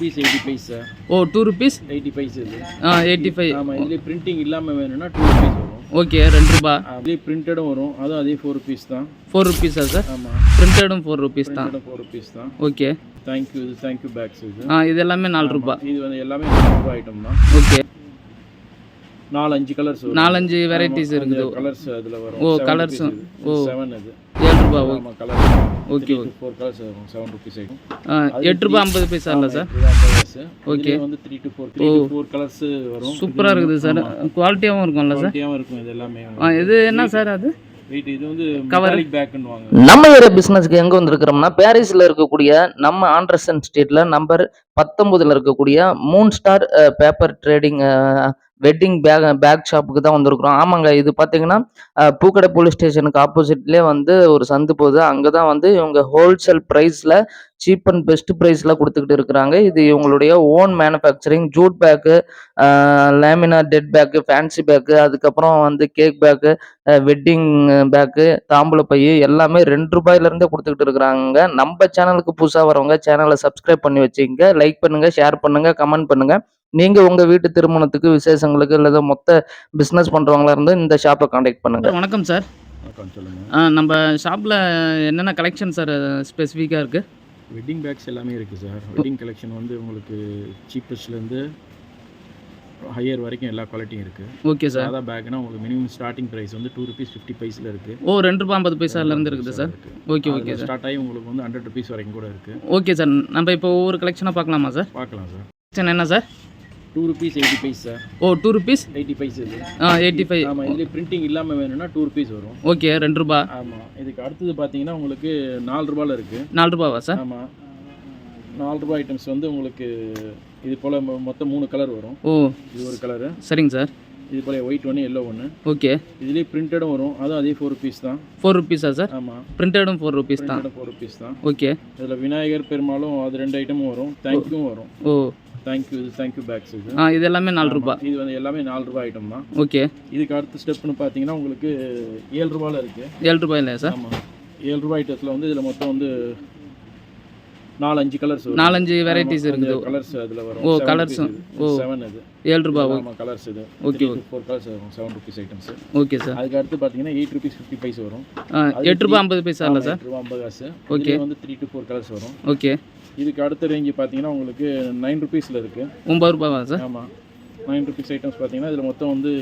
Piece eighty paise sir ஓ two rupees eighty paise இது. ஆ எயிட்டி ஃபைவ் ஆமாம் இதுலேயே பிரிண்டிங் இல்லாமல் வேணும்னா டூ ருபீஸ் வரும். ஓகே ரெண்டு ரூபா. அதுலேயே பிரிண்டடும் வரும். அதுவும் அதே ஃபோர் ருபீஸ் தான். ஃபோர் ருபீஸா சார் ஆமாம் பிரிண்டடும் ஃபோர் ருபீஸ் தான். ஃபோர் ருபீஸ் தான். ஓகே. தேங்க்யூ இது தேங்க்யூ பேக்ஸ் இது. ஆ இது எல்லாமே நாலு ரூபா. இது வந்து எல்லாமே நாலு ரூபா ஐட்டம் தான். ஓகே. நாலு அஞ்சு கலர்ஸ் நாலஞ்சு வெரைட்டிஸ் இருக்குது. கலர்ஸ் அதில் வரும். ஓ, இது. ஓ. செவன் இது. ஏழு ரூபா okay. Colour okay four colours வரும் செவன் ருபீஸ் ஐட்டம் ஆ எட்டு ரூபா ஐம்பது பைசா இல்லை சார்? ஓகே. வந்து three to four three four colours வரும். சூப்பராக இருக்குது சார். குவாலிட்டியாகவும் இருக்கும்ல சார்? குவாலிட்டியாகவும் இருக்கும் இது எல்லாமே. ஆ இது என்ன சார் அது? நம்ம ஏரியா பிஸ்னஸ்க்கு எங்கே வந்திருக்கிறோம்னா பாரிஸில் இருக்கக்கூடிய நம்ம ஆண்டர்சன் ஸ்ட்ரீட்டில் நம்பர் பத்தொம்பதில் இருக்கக்கூடிய moon star paper trading wedding bag bag ஷாப்புக்கு தான் வந்திருக்கிறோம். ஆமாங்க இது பார்த்தீங்கன்னா பூக்கடை போலீஸ் ஸ்டேஷனுக்கு ஆப்போசிட்லேயே வந்து ஒரு சந்து போகுது. அங்கே தான் வந்து இவங்க ஹோல்சேல் ப்ரைஸில் சீப் அண்ட் பெஸ்ட் ப்ரைஸில் கொடுத்துக்கிட்டு இருக்கிறாங்க. இது இவங்களுடைய own manufacturing jute bag laminated bag fancy bag அதுக்கப்புறம் வந்து கேக் பேக்கு வெட்டிங் பேக்கு தாம்பூல பை எல்லாமே ரெண்டு ரூபாயிலேருந்தே கொடுத்துக்கிட்டு இருக்கிறாங்க. நம்ம சேனலுக்கு புதுசாக வரவங்க சேனலை சப்ஸ்கிரைப் பண்ணி வச்சுங்க லைக் பண்ணுங்கள் ஷேர் பண்ணுங்க கமெண்ட் பண்ணுங்க. நீங்க உங்க வீட்டு திருமணத்துக்கு விசேஷங்களுக்கு அல்லது மொத்த பிசினஸ் பண்றவங்களா இருந்து இந்த ஷாப்பை காண்டாக்ட் பண்ணுங்க. சார் வணக்கம் சார். நம்ம ஷாப்பில் என்னென்ன கலெக்ஷன் சார் ஸ்பெசிஃபிக்காக இருக்குது வெட்டிங் பேக்ஸ் எல்லாமே இருக்குது சார். வெட்டிங் கலெக்ஷன் வந்து உங்களுக்கு சீப்பஸ்ட்லேருந்து ஹையர் வரைக்கும் எல்லா குவாலிட்டியும் இருக்குது ஓகே சார். சாதா பேக்னா உங்களுக்கு மினிமம் ஸ்டார்டிங் ப்ரைஸ் வந்து டூ ருபீஸ் ஃபிஃப்டி பைஸில் இருக்குது ஓ ரெண்டு ரூபா ஐம்பது பைசாலேருந்து இருக்குது sir. Okay okay sir. Start ஆகி உங்களுக்கு வந்து ஹண்ட்ரட் ருபீஸ் வரைக்கும் கூட இருக்குது ஓகே சார். நம்ம இப்போ ஒவ்வொரு கலெக்ஷனாக பார்க்கலாமா சார்? பார்க்கலாம் சார். கலெக்ஷன் என்ன sir? Two rupees eighty paise sir ஓ டூ ருபீஸ் எயிட்டி பைஸ் இது. ஆ எயிட்டி ஃபைவ் ஆமாம் இதுலேயே பிரிண்டிங் இல்லாமல் வேணும்னா டூ ருபீஸ் வரும். ஓகே ரெண்டு ரூபா. ஆமாம் இதுக்கு அடுத்தது பார்த்தீங்கன்னா உங்களுக்கு நாலு ரூபாயில் இருக்குது நாலு ரூபாவா சார் ஆமாம் நாலு ரூபாய் ஐட்டம்ஸ் வந்து உங்களுக்கு இது போல் மொத்தம் மூணு கலர் வரும். ஓ. இது ஒரு கலரு சரிங்க சார் இது போல் ஒயிட் ஒன்று எல்லோ ஒன்று ஓகே இதுலேயே பிரிண்டடும் வரும். அதுவும் அதே ஃபோர் ருபீஸ் தான். ஃபோர் ருபீஸா சார் ஆமாம் பிரிண்டடும் ஃபோர் ருபீஸ் தான். ஃபோர் ருபீஸ் தான். ஓகே இதில் விநாயகர் பெருமாளும் அது ரெண்டு ஐட்டமும் வரும். தேங்க்யூவும் வரும். ஓ. தேங்க்யூ இது தேங்க்யூ பேக்ஸ் இது. ஆ இது எல்லாமே நாலு ரூபா. இது வந்து எல்லாமே நாலு ரூபாய் ஐட்டம் தான் ஓகே. இதுக்கு அடுத்த ஸ்டெப்னு பார்த்தீங்கன்னா உங்களுக்கு ஏழு ரூபாயில் இருக்குது ஏழு ரூபாய் இல்லையா சார்? ஆமாம் ஏழு ரூபாய் ஐட்டத்தில் வந்து இதில் மொத்தம் வந்து நாலு அஞ்சு கலர்ஸ் நாலஞ்சு வெரைட்டிஸ் இருக்குது. கலர்ஸ் அதில் வரும். ஓ, இது. ஓ. செவன் இது. ஏழு ரூபா ஓ ஆமாம் கலர்ஸ் இது. Okay, ஃபோர் கலர்ஸ் வரும். Seven rupees items okay sir அதுக்கு அடுத்து பார்த்தீங்கன்னா எயிட் ருபீஸ் ஃபிஃப்டி பைஸ் வரும். எட்டு ரூபா ஐம்பது பைசா இல்லை சார் ரூபா ஐம்பது காசு. இதுல வந்து த்ரீ டு ஃபோர் கலர்ஸ் வரும். ஓகே. இதுக்கு அடுத்த ரேஞ்சு பார்த்தீங்கன்னா உங்களுக்கு நைன் ருபீஸில் இருக்குது ஒம்பது ரூபாவா சார்? ஆமாம் நைன் ருபீஸ் ஐட்டம்ஸ் பார்த்தீங்கன்னா இதில் மொத்தம் வந்து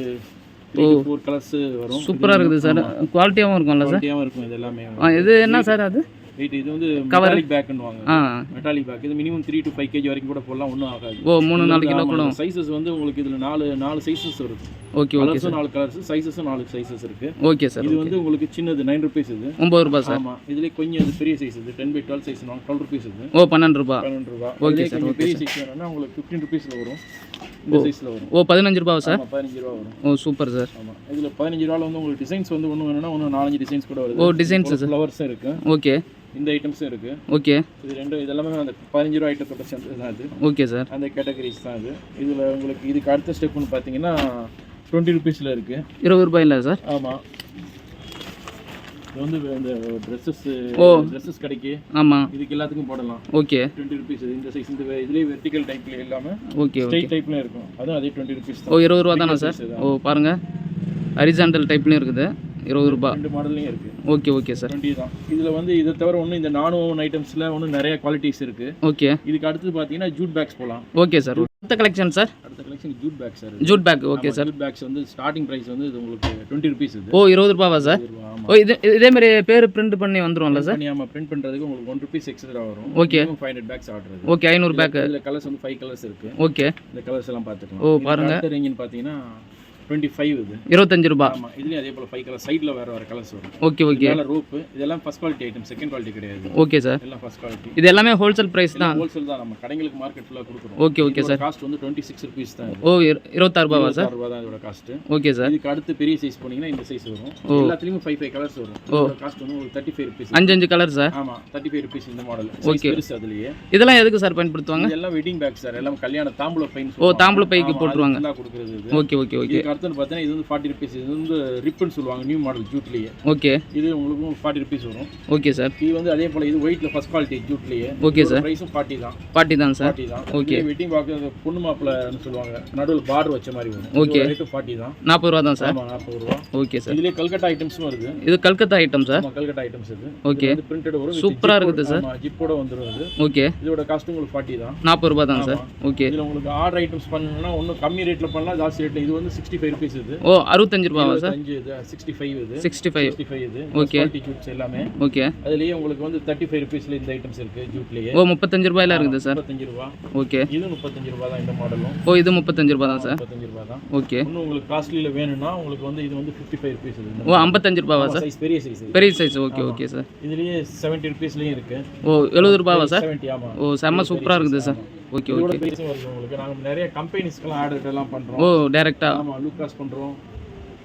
ஃபோர் கலர்ஸ் வரும். சூப்பராக இருக்குது சார் குவாலிட்டியாகவும் இருக்கும்ல சார் குவாலிட்டியாகவும் இருக்கும் இது எல்லாமே. இது என்ன சார் அது? வெயிட் இது வந்து மெட்டாலிக் பேக்குன்னு வாங்க ஆ. மெட்டாலிக் பேக் இது minimum three to five KG வரைக்கும் கூட போடலாம் ஒன்றும் ஆகாது. ஓ மூணு நாலு கிலோ கூட சைஸஸ் வந்து உங்களுக்கு இதில் நாலு நாலு சைஸஸ் இருக்கு. ஓகே ஓகே நாலு கலர்ஸ் சைஸஸும் நாலு சைஸஸ் இருக்கு. ஓகே சார் இது வந்து உங்களுக்கு சின்னது நைன் ருபீஸ் இது. ஒம்பது ரூபா சார் ஆமாம் இதுலேயே கொஞ்சம் இது பெரிய சைஸ் இது ten by twelve size twelve rupees இது. ஓ பன்னெண்டு ரூபா. பன்னெண்டு ரூபா. Okay இதுலேயே sir, கொஞ்சம் okay பெரிய சைஸ் வேணும்னா உங்களுக்கு ஃபிஃப்டீன் ருபீஸில் வரும். இந்த சைஸில் வரும். ஓ பதினஞ்சு ரூபாவா சார் பதினஞ்சு ரூபா வரும். ஓ சூப்பர் சார் ஆமாம் இதில் பதினஞ்சு ரூபாவில் வந்து உங்களுக்கு டிசைன்ஸ் வந்து ஒன்று வேணும்னா ஒன்று நாலஞ்சு டிசைன்ஸ் கூட வருது. ஓ டிசைன்ஸ் சார் ஃப்ளவர்ஸும் இருக்குது ஓகே இந்த ஐட்டம்ஸும் இருக்குது ஓகே. இது ரெண்டும் இதெல்லாமே அந்த பதினஞ்சு ரூபா ஐட்டத்தோட சேர்ந்தது தான் இது. Okay sir. அந்த கேட்டகரிஸ் தான் இது. இதில் உங்களுக்கு இதுக்கு அடுத்த ஸ்டெப்னு பார்த்தீங்கன்னா டுவெண்ட்டி ருபீஸில் இருக்குது இருபது ரூபாய் இல்லை சார்? ஆமாம் இது வந்து இந்த ட்ரெஸ்ஸஸ் ஓ. ட்ரெஸ்ஸஸ் கடைக்கு. ஆமாம் இதுக்கு எல்லாத்துக்கும் போடலாம். ஓகே. டுவெண்ட்டி ருபீஸ் இந்த சைஸ் இந்த இதுலேயே வெர்டிக்கல் டைப்ல இல்லாமல் ஓகே ஸ்ட்ரைட் டைப்லையும் இருக்கும். அதுவும் அதே டுவெண்ட்டி ருபீஸ் ஓ இருபது ரூபா தானே சார்? ஓ பாருங்கள் ஹரிசாண்டல் டைப்லையும் இருக்குது. இருபது ரூபா. ரெண்டு மாடல்லையும் இருக்குது ஓகே ஓகே சார். டுவெண்ட்டி தான். இதில் வந்து இதை தவிர ஒன்று இந்த நான் ஓவன் ஐட்டம்ஸில் ஒன்றும் நிறைய குவாலிட்டிஸ் இருக்குது ஓகே. இதுக்கு அடுத்தது பார்த்தீங்கன்னா ஜூட் பேக்ஸ் போகலாம் ஓகே சார். அடுத்த கலெக்ஷன் சார்? அடுத்த collection jute bag sir jute bag okay sir. Jute bags வந்து ஸ்டார்டிங் ப்ரைஸ் வந்து இது உங்களுக்கு டுவெண்ட்டி ருபீஸ் இது. ஓ இருபது ரூபாவா சார்? ஆமாம் ஓ இது இதே மாதிரி பேர் பிரிண்ட் பண்ணி வந்துரும்ல சார்? நம்ம பிரிண்ட் பண்ணுறதுக்கு உங்களுக்கு ஒன் ருபீஸ் எக்ஸ்ட்ரா வரும். Okay. Five hundred bags order okay ஐநூறு பேக் இதில் கலர்ஸ் வந்து ஃபைவ் கலர்ஸ் இருக்குது ஓகே. இந்த கலர்ஸ் எல்லாம் பார்த்துக்கலாம். ஓ, பாருங்க. அடுத்த ரேஞ்சுன்னு பார்த்தீங்கன்னா டுவெண்ட்டி ஃபைவ் இது. இருபத்தஞ்சு ரூபா. ஆமாம் இதுலேயும் அதே போல் ஃபைவ் கலர் சைடில் வேறு வேறு கலர்ஸ் வரும் ஓகே ஓகே மேலே ரோப்பு இதெல்லாம் first quality item second quality கிடையாது. ஓகே சார் எல்லாம் ஃபஸ்ட் குவாலிட்டி இது எல்லாமே ஹோல்சேல் ப்ரைஸ் தான். ஹோல்சேல் தான். நம்ம கடைங்களுக்கு மார்க்கெட் ஃபுல்லாக கொடுக்குறோம். ஓகே ஓகே சார் காஸ்ட் வந்து டுவெண்ட்டி சிக்ஸ் ருபீஸ் தான் ஓ இரு- இருபத்தாறு ரூபாவா சார் ரூபா தான் இதோட காஸ்ட் ஓகே சார் இதுக்கு அடுத்து பெரிய சைஸ் போனீங்கன்னா இந்த சைஸ் வரும். எல்லாத்துலேயும் ஃபைவ் ஃபைவ் கலர்ஸ் வரும். காஸ்ட் வந்து உங்களுக்கு தேர்ட்டி ஃபைவ் ருபீஸ் அஞ்சு அஞ்சு கலர் சார் ஆமாம் தேர்ட்டி ஃபைவ் ருபீஸ் இந்த மாடல் Okay. பெருசு அதுலேயே. இதெல்லாம் எதுக்கு சார் பயன்படுத்துவாங்க? இதெல்லாம் வெட்டிங் பேக் சார் எல்லாம் கல்யாண தாம்பூல பைன் ஓ தாம்பூல பைக்கு போட்டுருவாங்க. ஓகே ஓகே ஓகே அடுத்தது பார்த்தீங்கன்னா இது வந்து ஃபார்ட்டி ருபீஸ் இது வந்து ரிப்புன்னு சொல்லுவாங்க நியூ மாடல் ஜூட்லேயே. ஓகே. இது உங்களுக்கு ஃபார்ட்டி ருபீஸ் வரும். ஓகே சார் இது வந்து அதே போல் இது ஒயிட்டில் ஃபஸ்ட் குவாலிட்டி ஜூட்லேயே. ஓகே சார் ப்ரைஸும் ஃபார்ட்டி தான். பாட்டி தான் சார் ஃபார்ட்டி தான். Okay. வெட்டிங் பார்க்க பொண்ணு மாப்பிள்ளைன்னு சொல்லுவாங்க. நடுவில் பார்டர் வச்ச மாதிரி வரும். Okay. ரேட்டு ஃபார்ட்டி தான். நாற்பது ரூபா தான் சார் நாற்பது ரூபா. ஓகே சார் இதுலேயே கல்கட்டா ஐட்டம்ஸும் வருது. இது Calcutta item sir Calcutta items இது. ஓகே. இது பிரிண்டட் வரும். with சூப்பரா zip இருக்குது சார். ஜிப்போட வந்துடும் அது. ஓகே. இதோட காஸ்ட் உங்களுக்கு ஃபார்ட்டி தான். நாற்பது ரூபா தான் சார் ஓகே. இதில் உங்களுக்கு ஆர்டர் ஐட்டம்ஸ் பண்ணணும்னா ஒன்றும் கம்மி ரேட்டில் பண்ணலாம் ஜாஸ்தி ரேட்டில் இது வந்து சிக்ஸ்டி ஃபைவ் ருபீஸ் இது. ஓ அறுபத்தஞ்சு ரூபாவா சார்? அஞ்சு இது சிக்ஸ்டி ஃபைவ் இது. சிக்ஸ்டி ஃபைவ் சிக்ஸ்டி ஃபைவ் இது. குவாலிட்டி ஜூட்ஸ் எல்லாமே. ஓகே அதுலேயே உங்களுக்கு வந்து தேர்ட்டி ஃபைவ் ருபீஸில் இந்த ஐட்டம்ஸ் இருக்குது ஜூட்லேயே ஓ முப்பத்தஞ்சு ரூபாயில இருக்குது சார்? முப்பத்தஞ்சு ரூபா. ஓகே இது முப்பத்தஞ்சு ரூபா தான் இந்த மாடலும் ஓ இது முப்பத்தஞ்சு ரூபா தான் சார்? முப்பத்தஞ்சு ரூபா தான். ஓகே இன்னும் உங்களுக்கு காஸ்ட்லியில் வேணும்னா உங்களுக்கு வந்து இது வந்து ஃபிஃப்டி ஃபைவ் ருபீஸ் இது. ஓ ஐம்பத்தஞ்சு ரூபாவா சார்? சைஸ் பெரிய சைஸ் பெரிய சைஸ் ஓகே ஓகே சார் இதுலேயே செவன்ட்டி ருபீஸ்லேயும் இருக்கு. ஓ எழுபது ரூபாவா சார்? செவன்ட்டி ஆமாம் ஓ செம்ம சூப்பராக இருக்குது சார். Okay okay. உங்களுக்கு. நாங்கள் நிறைய கம்பெனிஸ்க்கெல்லாம் ஆர்டர் எல்லாம் ஓ பண்ணுறோம் டேரெக்டாக ஆமாம் லூக்காஸ் பண்ணுறோம்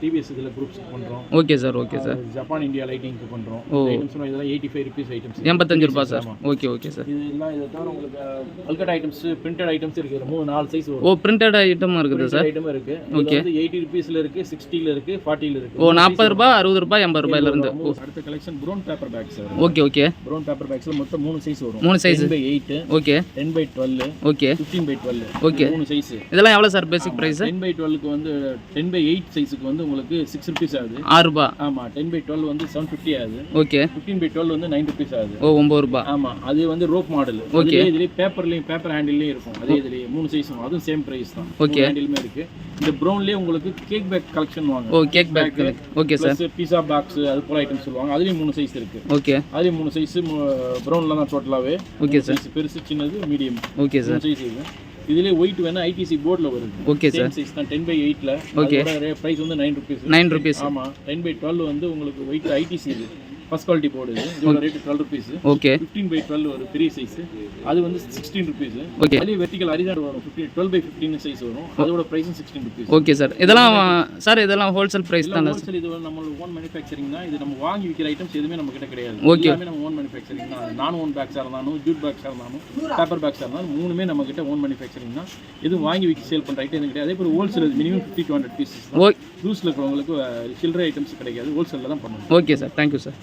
டிவிஎஸ் இதில் குரூப்ஸ்க்கு பண்ணுறோம் okay sir okay sir Japan India லைட்டிங்க்கு பண்ணுறோம் ஓ. ஐட்டம்ஸ் இதெல்லாம் எயிட்டி ஃபைவ் ருபீஸ் ஐட்டம்ஸ் எண்பத்தஞ்சு ரூபா சார் ஓகே ஓகே சார் இது எல்லாம் இதை தவிர உங்களுக்கு அல்கட் ஐட்டம்ஸ் பிரிண்டட் ஐட்டம்ஸ் இருக்குது. மூணு நாலு சைஸ் ஓ பிரிண்டட் ஐட்டமும் இருக்குது சார் ஐட்டமும் இருக்கு. Okay. வந்து எயிட்டி ருபீஸ்ல இருக்கு சிக்ஸ்டில இருக்கு ஃபார்ட்டில இருக்கு. ஓ நாற்பது ரூபா அறுபது ரூபாய் எண்பது ரூபாயிலேருந்து அடுத்த கலெக்ஷன் ப்ரௌன் பேப்பர் பேக்ஸ் வரும் ஓகே ஓகே ப்ரௌன் பேப்பர் பேக்ஸ்ல மொத்தம் மூணு சைஸ் வரும். மூணு size. By eight okay ten by twelve okay fifteen by twelve Okay. மூணு சைஸ் இதெல்லாம் எவ்வளோ sir basic price ten by டுவெல்க்கு வந்து டென் பை எயிட் சைஸுக்கு வந்து உங்களுக்கு சிக்ஸ் ருபீஸ் ஆகுது. ஆறு ரூபா? ஆமா டென் பை டுவெல் வந்து செவன் ஃபிஃப்டி ஆகுது. ஓகே. ஃபிஃப்டீன் பை டுவெல் வந்து நைன் ருபீஸ் ஆகுது. ஓ ஒம்பது ரூபா. ஆமா அது வந்து ரோப் மாடல் Okay. இதுலயே பேப்பர்லயும் பேப்பர் ஹேண்டில்லையும் இருக்கும். அதே இதுலயே மூணு சைஸும் அதுவும் சேம் பிரைஸ் தான். Okay. ஹேண்டிலுமே இருக்கு. இந்த ப்ரௌன்லயே உங்களுக்கு கேக் பேக் கலெக்ஷன் வாங்க ஓ cake bag okay sir pizza box அது போல ஐட்டம் சொல்லுவாங்க. அதுலயும் மூணு சைஸ் இருக்கு. ஓகே. அதுலயும் மூணு சைஸ் ப்ரௌன்ல தான் டோட்டலாவே ஓகே சார் சைஸ் பெருசு சின்னது மீடியம் ஓகே சார் சைஸ் இது. இதுலயே ஒயிட் வேணா ஐடிசி போர்டில் வருது. ஓகே சார் சைஸ் தான் டென் பை எயிட்ல Okay. பிரைஸ் வந்து நைன் ருபீஸ் நைன் ருபீஸ் ஆமா டென் பை டுவெல் வந்து உங்களுக்கு ஒயிட் ஐடிசி இது. ஃபர்ஸ்ட் குவாலிட்டி போர்டு இது. இதோட rate twelve rupees okay fifteen by twelve ஒரு பெரிய சைஸ் அது வந்து சிக்ஸ்டீன் ருபீஸ் ஓகே அதுலேயே வெர்டிகல் அரிதாடு வரும். Fifteen twelve by fifteen size வரும். அதோட ப்ரைஸும் சிக்ஸ்டீன் ருபீஸ் ஓகே சார் இதெல்லாம் சார் இதெல்லாம் ஹோல்சேல் ப்ரைஸ் தானே ஹோல்சேல் இது நம்மளோட ஓன் மேனுஃபேக்சரிங் தான். இது நம்ம வாங்கி விற்கிற ஐட்டம்ஸ் எதுவுமே நம்ம கிட்ட கிடையாது. எல்லாமே நம்ம ஓன் மேனுஃபேக்சரிங் நான் ஓன் பேக்ஸாக இருந்தாலும் ஜூட் பேக்ஸாக இருந்தாலும் பேப்பர் பேக்ஸாக இருந்தாலும் மூணுமே நம்ம கிட்ட ஓன் மேனுஃபேக்சரிங் தான். எதுவும் வாங்கி விற்க சேல் பண்ணுற ஐட்டம் எதுவும் கிடையாது. அதே போல் wholesale minimum fifty two hundred pieces ஓ ஜூஸில் இருக்கிறவங்களுக்கு சில்லறை ஐட்டம்ஸ் கிடைக்காது. ஹோல்சேலில் தான் பண்ணணும் ஓகே சார் தேங்க்யூ சார்